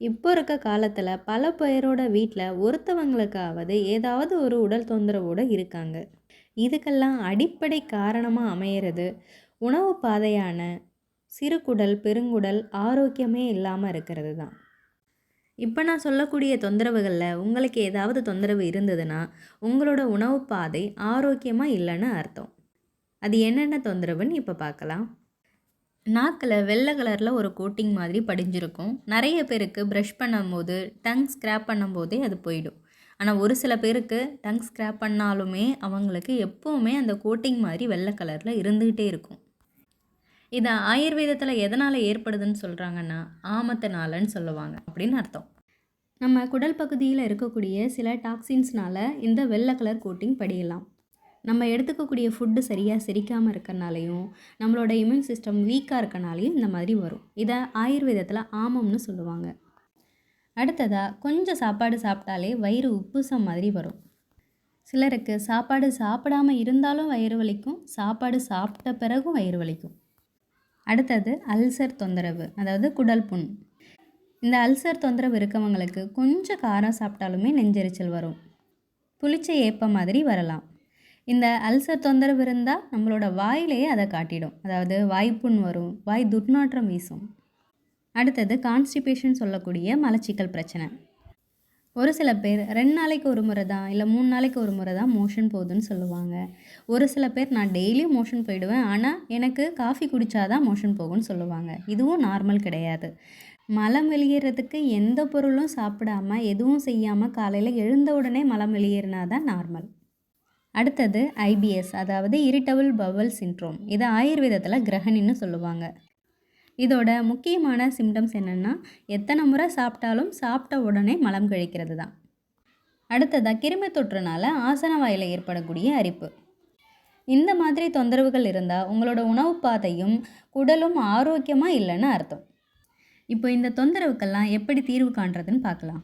இப்போ இருக்க காலத்தில் பல பேரோட வீட்டில் ஒருத்தவங்களுக்காவது ஏதாவது ஒரு உடல் தொந்தரவோடு இருக்காங்க. இதுக்கெல்லாம் அடிப்படை காரணமாக அமையிறது உணவு பாதையான சிறுகுடல் பெருங்குடல் ஆரோக்கியமே இல்லாமல் இருக்கிறது தான். இப்போ நான் சொல்லக்கூடிய தொந்தரவுகளில் உங்களுக்கு ஏதாவது தொந்தரவு இருந்ததுன்னா உங்களோட உணவு பாதை ஆரோக்கியமாக இல்லைன்னு அர்த்தம். அது என்னென்ன தொந்தரவுன்னு இப்போ பார்க்கலாம். நாக்கில் வெள்ளை கலரில் ஒரு கோட்டிங் மாதிரி படிஞ்சிருக்கும். நிறைய பேருக்கு ப்ரஷ் பண்ணும்போது டங் ஸ்க்ராப் பண்ணும்போதே அது போயிடும். ஆனால் ஒரு சில பேருக்கு டங் ஸ்க்ராப் பண்ணாலுமே அவங்களுக்கு எப்போவுமே அந்த கோட்டிங் மாதிரி வெள்ளை கலரில் இருந்துக்கிட்டே இருக்கும். இது ஆயுர்வேதத்தில் எதனால் ஏற்படுதுன்னு சொல்கிறாங்கன்னா ஆமத்தினாலன்னு சொல்லுவாங்க அப்படின்னு அர்த்தம். நம்ம குடல் பகுதியில் இருக்கக்கூடிய சில டாக்ஸின்ஸ்னால் இந்த வெள்ளை கலர் கோட்டிங் படியலாம். நம்ம எடுத்துக்கக்கூடிய ஃபுட்டு சரியாக செரிக்காமல் இருக்கறனாலையும் நம்மளோட இம்யூன் சிஸ்டம் வீக்காக இருக்கனாலையும் இந்த மாதிரி வரும். இதை ஆயுர்வேதத்தில் ஆமம்னு சொல்லுவாங்க. அடுத்ததாக கொஞ்சம் சாப்பாடு சாப்பிட்டாலே வயிறு உப்புசம் மாதிரி வரும். சிலருக்கு சாப்பாடு சாப்பிடாம இருந்தாலும் வயிறு வலிக்கும் சாப்பாடு சாப்பிட்ட பிறகும் வயிறு வலிக்கும். அடுத்தது அல்சர் தொந்தரவு அதாவது குடல் புண். இந்த அல்சர் தொந்தரவு இருக்கவங்களுக்கு கொஞ்சம் காரம் சாப்பிட்டாலுமே நெஞ்செரிச்சல் வரும். புளிச்ச ஏப்பம் மாதிரி வரலாம். இந்த அல்சர் தொந்தரவு இருந்தால் நம்மளோட வாயிலேயே அதை காட்டிடும். அதாவது வாய்ப்புண் வரும் வாய் துர்நாற்றம் வீசும். அடுத்தது கான்ஸ்டிபேஷன் சொல்லக்கூடிய மலச்சிக்கல் பிரச்சனை. ஒரு சில பேர் ரெண்டு நாளைக்கு ஒரு முறை தான் இல்லை மூணு நாளைக்கு ஒரு முறை தான் மோஷன் போகுதுன்னு சொல்லுவாங்க. ஒரு சில பேர் நான் டெய்லியும் மோஷன் போயிடுவேன் ஆனால் எனக்கு காஃபி குடித்தாதான் மோஷன் போகும்னு சொல்லுவாங்க. இதுவும் நார்மல் கிடையாது. மலம் வெளியேறதுக்கு எந்த பொருளும் சாப்பிடாம எதுவும் செய்யாமல் காலையில் எழுந்த உடனே மலம் வெளியேறினா தான் நார்மல் அடுத்தது ஐபிஎஸ் அதாவது இரிட்டபிள் பவல் சின்ட்ரோம் இதை ஆயுர்வேதத்தில் கிரகணின்னு சொல்லுவாங்க. இதோட முக்கியமான சிம்டம்ஸ் என்னென்னா எத்தனை முறை சாப்பிட்டாலும் சாப்பிட்ட உடனே மலம் கழிக்கிறது தான் அடுத்ததாக கிருமி தொற்றுனால ஆசன வாயில் ஏற்படக்கூடிய அரிப்பு. இந்த மாதிரி தொந்தரவுகள் இருந்தால் உங்களோட உணவு பாதையும் குடலும் ஆரோக்கியமாக இல்லைன்னு அர்த்தம். இப்போ இந்த தொந்தரவுக்கெல்லாம் எப்படி தீர்வு காண்றதுன்னு பார்க்கலாம்.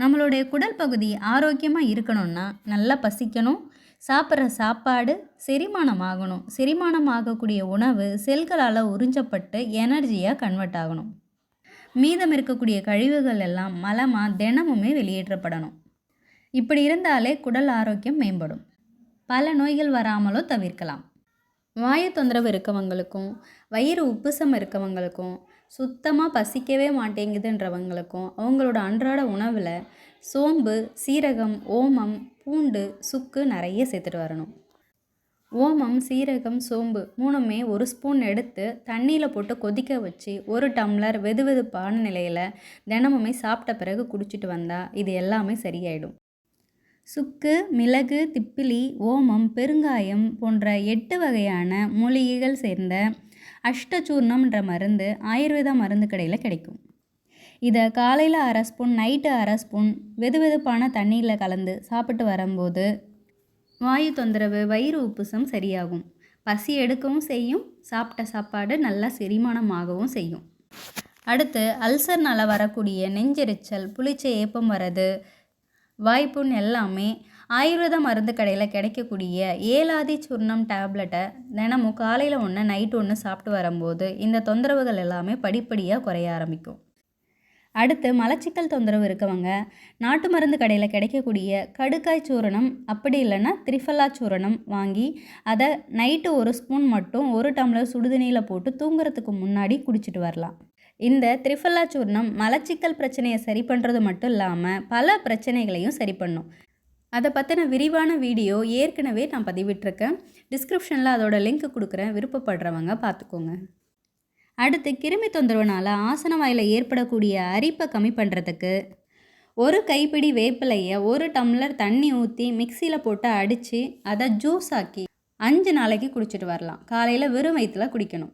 நம்மளுடைய குடல் பகுதி ஆரோக்கியமாக இருக்கணும்னா நல்லா பசிக்கணும் சாப்பிட்ற சாப்பாடு செரிமானம் ஆகணும் செரிமானம் ஆகக்கூடிய உணவு செல்களால் உறிஞ்சப்பட்டு எனர்ஜியாக கன்வெர்ட் ஆகணும். மீதம் இருக்கக்கூடிய கழிவுகள் எல்லாம் மலமாக தினமுமே வெளியேற்றப்படணும். இப்படி இருந்தாலே குடல் ஆரோக்கியம் மேம்படும். பல நோய்கள் வராமலும் தவிர்க்கலாம். வாயு தொந்தரவு இருக்கவங்களுக்கும் வயிறு உப்புசம் இருக்கவங்களுக்கும் சுத்தமாக பசிக்கவே மாட்டேங்குதுன்றவங்களுக்கும் அவங்களோட அன்றாட உணவில் சோம்பு சீரகம் ஓமம் பூண்டு சுக்கு நிறைய சேர்த்துட்டு வரணும். ஓமம் சீரகம் சோம்பு மூணுமே ஒரு ஸ்பூன் எடுத்து தண்ணியில் போட்டு கொதிக்க வச்சு ஒரு டம்ளர் வெது வெதுப்பான நிலையில் தினமுமே சாப்பிட்ட பிறகு குடிச்சிட்டு வந்தால் இது எல்லாமே சரியாயிடும். சுக்கு மிளகு திப்பிலி ஓமம் பெருங்காயம் போன்ற எட்டு வகையான மூலிகைகள் சேர்ந்த அஷ்டச்சூர்ணம்ன்ற மருந்து ஆயுர்வேதா மருந்து கடையில் கிடைக்கும். இதை காலையில் அரை ஸ்பூன் நைட்டு அரை ஸ்பூன் வெது வெதுப்பான தண்ணியில் கலந்து சாப்பிட்டு வரும்போது வாயு தொந்தரவு வயிறு உப்புசம் சரியாகும். பசி எடுக்கவும் செய்யும் சாப்பிட்ட சாப்பாடு நல்லா செரிமானமாகவும் செய்யும். அடுத்து அல்சர்னால் வரக்கூடிய நெஞ்செரிச்சல் புளிச்ச ஏப்பம் வர்றது வாய்ப்புண் எல்லாமே ஆயுர்வேத மருந்து கடையில் கிடைக்கக்கூடிய ஏலாதி சூர்ணம் டேப்லெட்டை தினமும் காலையில் ஒன்று நைட் ஒன்று சாப்பிட்டு வரும்போது இந்த தொந்தரவுகள் எல்லாமே படிப்படியாக குறைய ஆரம்பிக்கும். அடுத்து மலச்சிக்கல் தொந்தரவு இருக்கவங்க நாட்டு மருந்து கடையில் கிடைக்கக்கூடிய கடுக்காய் சூரணம் அப்படி இல்லைன்னா திரிஃபல்லா சூரணம் வாங்கி அதை நைட்டு ஒரு ஸ்பூன் மட்டும் ஒரு டம்ளர் சுடுதண்ணியில் போட்டு தூங்குறதுக்கு முன்னாடி குடிச்சிட்டு வரலாம். இந்த திரிஃபல்லா சூர்ணம் மலச்சிக்கல் பிரச்சனையை சரி பண்ணுறது மட்டும் இல்லாமல் பல பிரச்சனைகளையும் சரி பண்ணும். அதை பற்றின விரிவான வீடியோ ஏற்கனவே நான் பதிவிட்டிருக்கேன். டிஸ்கிரிப்ஷனில் அதோட லிங்க் கொடுக்குறேன். விருப்பப்படுறவங்க பார்த்துக்கோங்க. அடுத்து கிருமி தொந்தரவுனால் ஆசன வாயில் ஏற்படக்கூடிய அரிப்பை கம்மி பண்ணுறதுக்கு ஒரு கைப்பிடி வேப்பிலையை ஒரு டம்ளர் தண்ணி ஊற்றி மிக்சியில் போட்டு அடித்து அதை ஜூஸ் ஆக்கி அஞ்சு நாளைக்கு குடிச்சிட்டு வரலாம். காலையில் வெறும் வயிற்றில் குடிக்கணும்.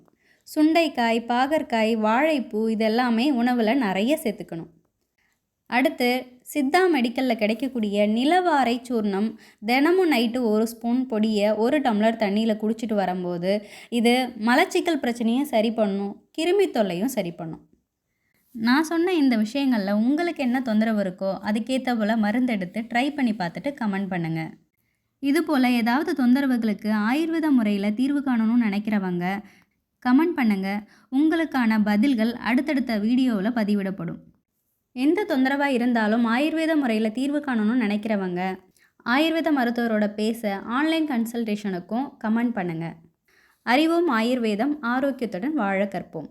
சுண்டைக்காய் பாகற்காய் வாழைப்பூ இதெல்லாமே உணவில் நிறைய சேர்த்துக்கணும். அடுத்து சித்தா மெடிக்கலில் கிடைக்கக்கூடிய நிலவாரை சூர்ணம் தினமும் நைட்டு ஒரு ஸ்பூன் பொடியை ஒரு டம்ளர் தண்ணியில் குடிச்சிட்டு வரும்போது இது மலச்சிக்கல் பிரச்சனையும் சரி பண்ணும் கிருமி தொல்லையும் சரி பண்ணும். நான் சொன்ன இந்த விஷயங்களில் உங்களுக்கு என்ன தொந்தரவு இருக்கோ அதுக்கேற்ற போல் மருந்தெடுத்து ட்ரை பண்ணி பார்த்துட்டு கமெண்ட் பண்ணுங்கள் இதுபோல் ஏதாவது தொந்தரவுகளுக்கு ஆயுர்வேத முறையில் தீர்வு காணணும்னு நினைக்கிறவங்க கமெண்ட் பண்ணுங்கள் உங்களுக்கான பதில்கள் அடுத்தடுத்த வீடியோவில் பதிவிடப்படும். எந்த தொந்தரவாக இருந்தாலும் ஆயுர்வேத முறையில் தீர்வு காணணும்னு நினைக்கிறவங்க ஆயுர்வேத மருத்துவரோட பேச ஆன்லைன் கன்சல்டேஷனுக்கும் கமெண்ட் பண்ணுங்கள் அறிவும் ஆயுர்வேதம் ஆரோக்கியத்துடன் வாழ கற்போம்.